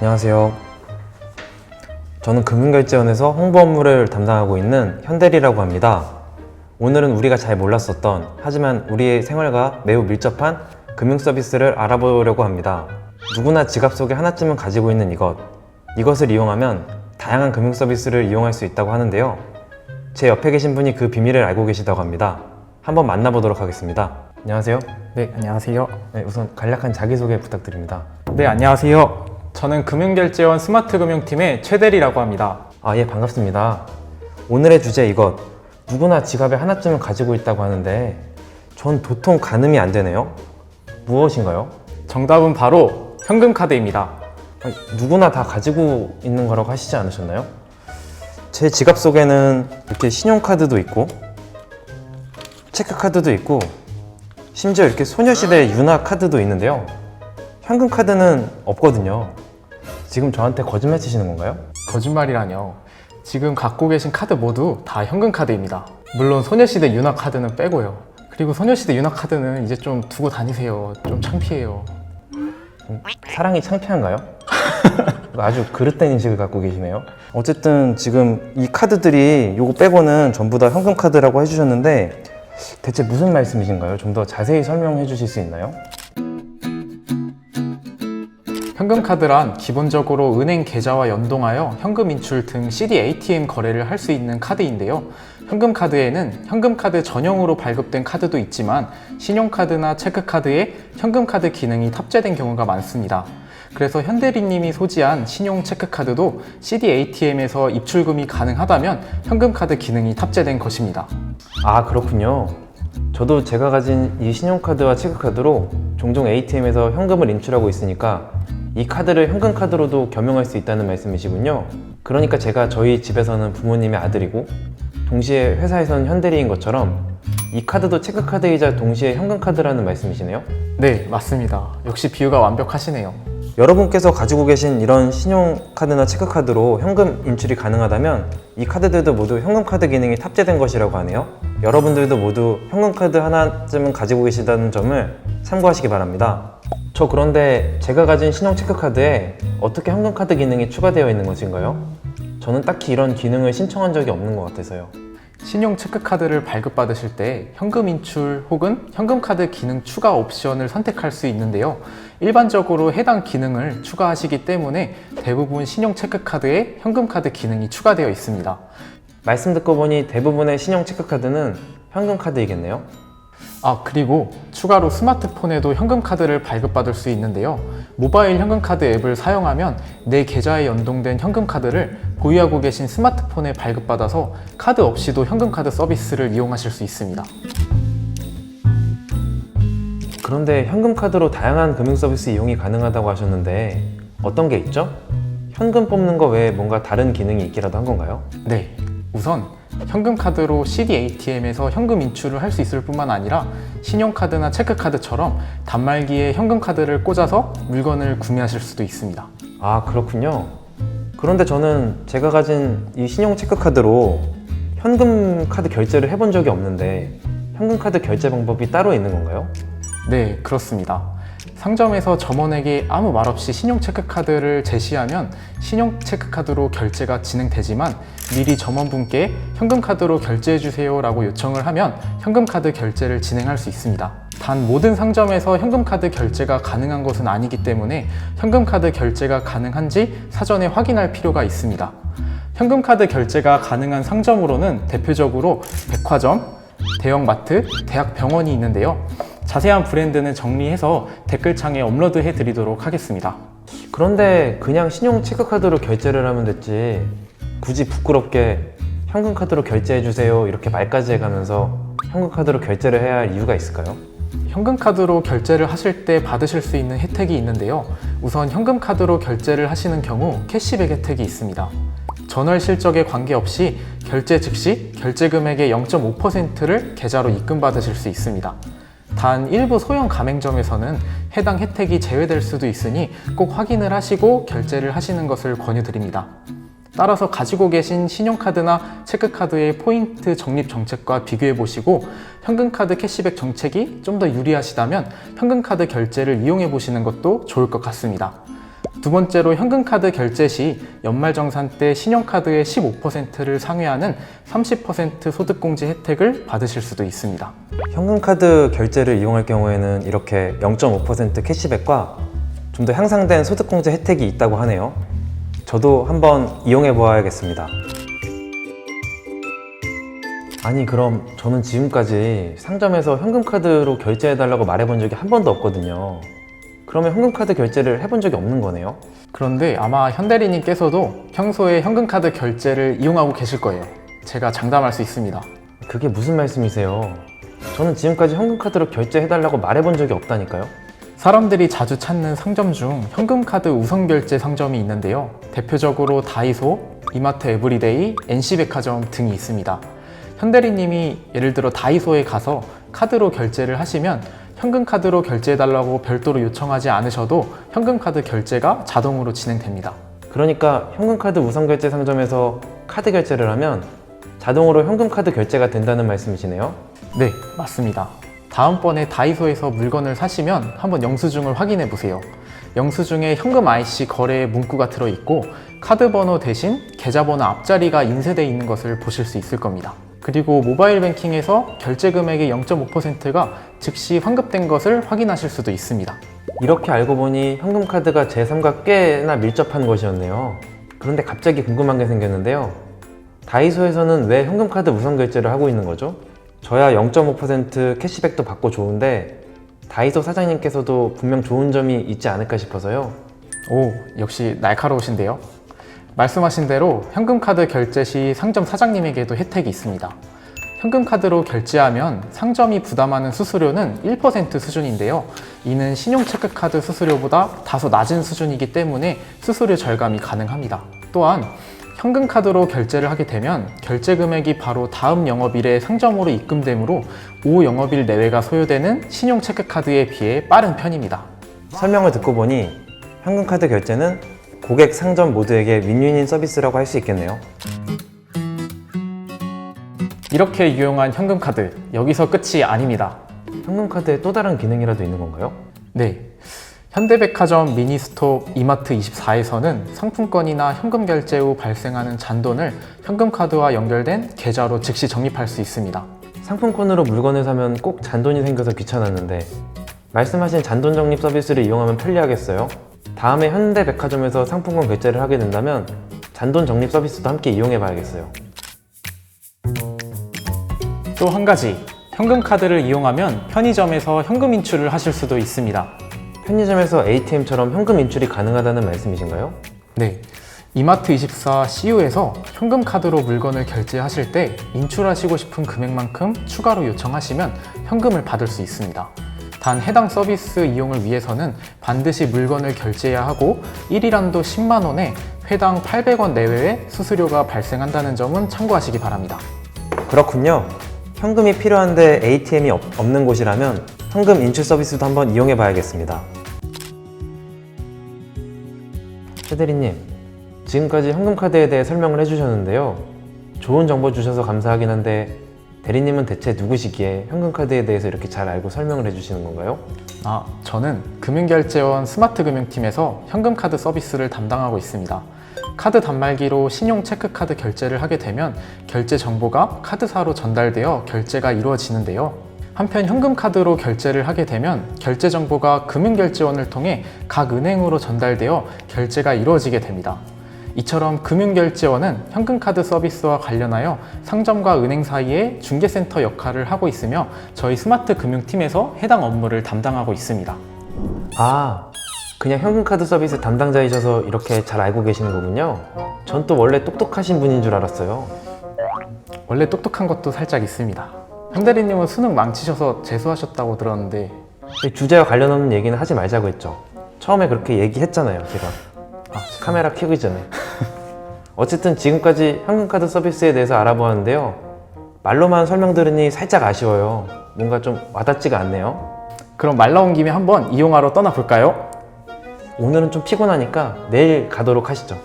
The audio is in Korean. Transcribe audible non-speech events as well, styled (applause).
안녕하세요. 저는 금융결제원에서 홍보 업무를 담당하고 있는 현대리라고 합니다. 오늘은 우리가 잘 몰랐었던 하지만 우리의 생활과 매우 밀접한 금융 서비스를 알아보려고 합니다. 누구나 지갑 속에 하나쯤은 가지고 있는 이것. 이것을 이용하면 다양한 금융 서비스를 이용할 수 있다고 하는데요. 제 옆에 계신 분이 그 비밀을 알고 계시다고 합니다. 한번 만나보도록 하겠습니다. 안녕하세요. 네, 안녕하세요. 네, 우선 간략한 자기소개 부탁드립니다. 네, 안녕하세요. 저는 금융결제원 스마트금융팀의 최대리라고 합니다. 아, 예, 반갑습니다. 오늘의 주제 이것. 누구나 지갑에 하나쯤은 가지고 있다고 하는데, 전 도통 가늠이 안 되네요. 무엇인가요? 정답은 바로 현금카드입니다. 아니, 누구나 다 가지고 있는 거라고 하시지 않으셨나요? 제 지갑 속에는 이렇게 신용카드도 있고, 체크카드도 있고, 심지어 이렇게 소녀시대 유나카드도 있는데요. 현금 카드는 없거든요. 지금 저한테 거짓말 치시는 건가요? 거짓말이라뇨. 지금 갖고 계신 카드 모두 다 현금 카드입니다. 물론 소녀시대 유나카드는 빼고요. 그리고 소녀시대 유나카드는 이제 좀 두고 다니세요. 좀 창피해요. 사랑이 창피한가요? (laughs) 아주 그릇된 인식을 갖고 계시네요. 어쨌든 지금 이 카드들이 요거 빼고는 전부 다 현금 카드라고 해주셨는데 대체 무슨 말씀이신가요? 좀 더 자세히 설명해 주실 수 있나요? 현금카드란 기본적으로 은행 계좌와 연동하여 현금 인출 등 CD ATM 거래를 할 수 있는 카드인데요. 현금카드에는 현금카드 전용으로 발급된 카드도 있지만 신용카드나 체크카드에 현금카드 기능이 탑재된 경우가 많습니다. 그래서 현대리님이 소지한 신용 체크카드도 CD ATM에서 입출금이 가능하다면 현금카드 기능이 탑재된 것입니다. 아 그렇군요. 저도 제가 가진 이 신용카드와 체크카드로 종종 ATM에서 현금을 인출하고 있으니까 이 카드를 현금 카드로도 겸용할 수 있다는 말씀이시군요. 그러니까 제가 저희 집에서는 부모님의 아들이고 동시에 회사에서는 현대리인 것처럼 이 카드도 체크카드이자 동시에 현금 카드라는 말씀이시네요. 네, 맞습니다. 역시 비유가 완벽하시네요. 여러분께서 가지고 계신 이런 신용카드나 체크카드로 현금 인출이 가능하다면 이 카드들도 모두 현금카드 기능이 탑재된 것이라고 하네요. 여러분들도 모두 현금카드 하나쯤은 가지고 계시다는 점을 참고하시기 바랍니다. 저 그런데 제가 가진 신용 체크카드에 어떻게 현금카드 기능이 추가되어 있는 것인가요? 저는 딱히 이런 기능을 신청한 적이 없는 것 같아서요. 신용 체크카드를 발급받으실 때 현금 인출 혹은 현금카드 기능 추가 옵션을 선택할 수 있는데요. 일반적으로 해당 기능을 추가하시기 때문에 대부분 신용 체크카드에 현금카드 기능이 추가되어 있습니다. 말씀 듣고 보니 대부분의 신용 체크카드는 현금카드이겠네요. 아, 그리고 추가로 스마트폰에도 현금카드를 발급받을 수 있는데요. 모바일 현금카드 앱을 사용하면 내 계좌에 연동된 현금카드를 보유하고 계신 스마트폰에 발급받아서 카드 없이도 현금카드 서비스를 이용하실 수 있습니다. 그런데 현금카드로 다양한 금융 서비스 이용이 가능하다고 하셨는데 어떤 게 있죠? 현금 뽑는 거 외에 뭔가 다른 기능이 있기라도 한 건가요? 네, 우선 현금카드로 CD ATM에서 현금 인출을 할 수 있을 뿐만 아니라 신용카드나 체크카드처럼 단말기에 현금카드를 꽂아서 물건을 구매하실 수도 있습니다. 아 그렇군요. 그런데 저는 제가 가진 이 신용 체크카드로 현금 카드 결제를 해본 적이 없는데 현금 카드 결제 방법이 따로 있는 건가요? 네, 그렇습니다. 상점에서 점원에게 아무 말 없이 신용 체크카드를 제시하면 신용 체크카드로 결제가 진행되지만 미리 점원분께 현금카드로 결제해 주세요 라고 요청을 하면 현금카드 결제를 진행할 수 있습니다. 단 모든 상점에서 현금카드 결제가 가능한 것은 아니기 때문에 현금카드 결제가 가능한지 사전에 확인할 필요가 있습니다. 현금카드 결제가 가능한 상점으로는 대표적으로 백화점, 대형마트, 대학병원이 있는데요. 자세한 브랜드는 정리해서 댓글창에 업로드 해 드리도록 하겠습니다. 그런데 그냥 신용 체크카드로 결제를 하면 됐지 굳이 부끄럽게 현금 카드로 결제해 주세요 이렇게 말까지 해가면서 현금 카드로 결제를 해야 할 이유가 있을까요? 현금카드로 결제를 하실 때 받으실 수 있는 혜택이 있는데요. 우선 현금카드로 결제를 하시는 경우 캐시백 혜택이 있습니다. 전월 실적에 관계없이 결제 즉시 결제 금액의 0.5%를 계좌로 입금받으실 수 있습니다. 단 일부 소형 가맹점에서는 해당 혜택이 제외될 수도 있으니 꼭 확인을 하시고 결제를 하시는 것을 권유드립니다. 따라서 가지고 계신 신용카드나 체크카드의 포인트 적립 정책과 비교해 보시고 현금카드 캐시백 정책이 좀 더 유리하시다면 현금카드 결제를 이용해 보시는 것도 좋을 것 같습니다. 두 번째로 현금카드 결제 시 연말정산 때 신용카드의 15%를 상회하는 30% 소득공제 혜택을 받으실 수도 있습니다. 현금카드 결제를 이용할 경우에는 이렇게 0.5% 캐시백과 좀 더 향상된 소득공제 혜택이 있다고 하네요. 저도 한번 이용해 보아야겠습니다. 아니 그럼 저는 지금까지 상점에서 현금카드로 결제해 달라고 말해 본 적이 한 번도 없거든요. 그러면 현금카드 결제를 해본 적이 없는 거네요? 그런데 아마 현대리님께서도 평소에 현금카드 결제를 이용하고 계실 거예요. 제가 장담할 수 있습니다. 그게 무슨 말씀이세요? 저는 지금까지 현금카드로 결제해 달라고 말해 본 적이 없다니까요. 사람들이 자주 찾는 상점 중 현금카드 우선 결제 상점이 있는데요. 대표적으로 다이소, 이마트 에브리데이, NC백화점 등이 있습니다. 현대리님이 예를 들어 다이소에 가서 카드로 결제를 하시면 현금카드로 결제해달라고 별도로 요청하지 않으셔도 현금카드 결제가 자동으로 진행됩니다. 그러니까 현금카드 우선결제 상점에서 카드 결제를 하면 자동으로 현금카드 결제가 된다는 말씀이시네요. 네, 맞습니다. 다음번에 다이소에서 물건을 사시면 한번 영수증을 확인해 보세요. 영수증에 현금 IC 거래 문구가 들어있고 카드 번호 대신 계좌번호 앞자리가 인쇄되어 있는 것을 보실 수 있을 겁니다. 그리고 모바일 뱅킹에서 결제 금액의 0.5%가 즉시 환급된 것을 확인하실 수도 있습니다. 이렇게 알고 보니 현금카드가 제 삶과 꽤나 밀접한 것이었네요. 그런데 갑자기 궁금한 게 생겼는데요. 다이소에서는 왜 현금카드 우선결제를 하고 있는 거죠? 저야 0.5% 캐시백도 받고 좋은데 다이소 사장님께서도 분명 좋은 점이 있지 않을까 싶어서요. 오, 역시 날카로우신데요. 말씀하신 대로 현금카드 결제 시 상점 사장님에게도 혜택이 있습니다. 현금카드로 결제하면 상점이 부담하는 수수료는 1% 수준인데요. 이는 신용체크카드 수수료보다 다소 낮은 수준이기 때문에 수수료 절감이 가능합니다. 또한 현금카드로 결제를 하게 되면 결제 금액이 바로 다음 영업일에 상점으로 입금되므로 5 영업일 내외가 소요되는 신용 체크카드에 비해 빠른 편입니다. 설명을 듣고 보니 현금카드 결제는 고객 상점 모두에게 윈윈인 서비스라고 할 수 있겠네요. 이렇게 유용한 현금카드, 여기서 끝이 아닙니다. 현금카드에 또 다른 기능이라도 있는 건가요? 네. 현대백화점 미니스톱 이마트 24에서는 상품권이나 현금 결제 후 발생하는 잔돈을 현금카드와 연결된 계좌로 즉시 적립할 수 있습니다. 상품권으로 물건을 사면 꼭 잔돈이 생겨서 귀찮았는데 말씀하신 잔돈 적립 서비스를 이용하면 편리하겠어요? 다음에 현대백화점에서 상품권 결제를 하게 된다면 잔돈 적립 서비스도 함께 이용해 봐야겠어요. 또 한 가지, 현금카드를 이용하면 편의점에서 현금 인출을 하실 수도 있습니다. 편의점에서 ATM처럼 현금 인출이 가능하다는 말씀이신가요? 네. 이마트 24 CU에서 현금카드로 물건을 결제하실 때 인출하시고 싶은 금액만큼 추가로 요청하시면 현금을 받을 수 있습니다. 단 해당 서비스 이용을 위해서는 반드시 물건을 결제해야 하고 1일한도 10만 원에 회당 800원 내외의 수수료가 발생한다는 점은 참고하시기 바랍니다. 그렇군요. 현금이 필요한데 ATM이 없는 곳이라면 현금 인출 서비스도 한번 이용해 봐야겠습니다. 최대리님, 지금까지 현금카드에 대해 설명을 해주셨는데요. 좋은 정보 주셔서 감사하긴 한데 대리님은 대체 누구시기에 현금카드에 대해서 이렇게 잘 알고 설명을 해주시는 건가요? 아, 저는 금융결제원 스마트금융팀에서 현금카드 서비스를 담당하고 있습니다. 카드 단말기로 신용 체크카드 결제를 하게 되면 결제 정보가 카드사로 전달되어 결제가 이루어지는데요. 한편 현금 카드로 결제를 하게 되면 결제 정보가 금융결제원을 통해 각 은행으로 전달되어 결제가 이루어지게 됩니다. 이처럼 금융결제원은 현금카드 서비스와 관련하여 상점과 은행 사이의 중개센터 역할을 하고 있으며 저희 스마트 금융팀에서 해당 업무를 담당하고 있습니다. 아, 그냥 현금카드 서비스 담당자이셔서 이렇게 잘 알고 계시는 거군요. 전 또 원래 똑똑하신 분인 줄 알았어요. 원래 똑똑한 것도 살짝 있습니다. 현대리님은 수능 망치셔서 재수하셨다고 들었는데 이 주제와 관련 없는 얘기는 하지 말자고 했죠. 처음에 그렇게 얘기했잖아요, 제가. 아, 카메라 켜기 전에. (laughs) 어쨌든 지금까지 현금카드 서비스에 대해서 알아보았는데요. 말로만 설명 들으니 살짝 아쉬워요. 뭔가 좀 와닿지가 않네요. 그럼 말 나온 김에 한번 이용하러 떠나볼까요? 오늘은 좀 피곤하니까 내일 가도록 하시죠.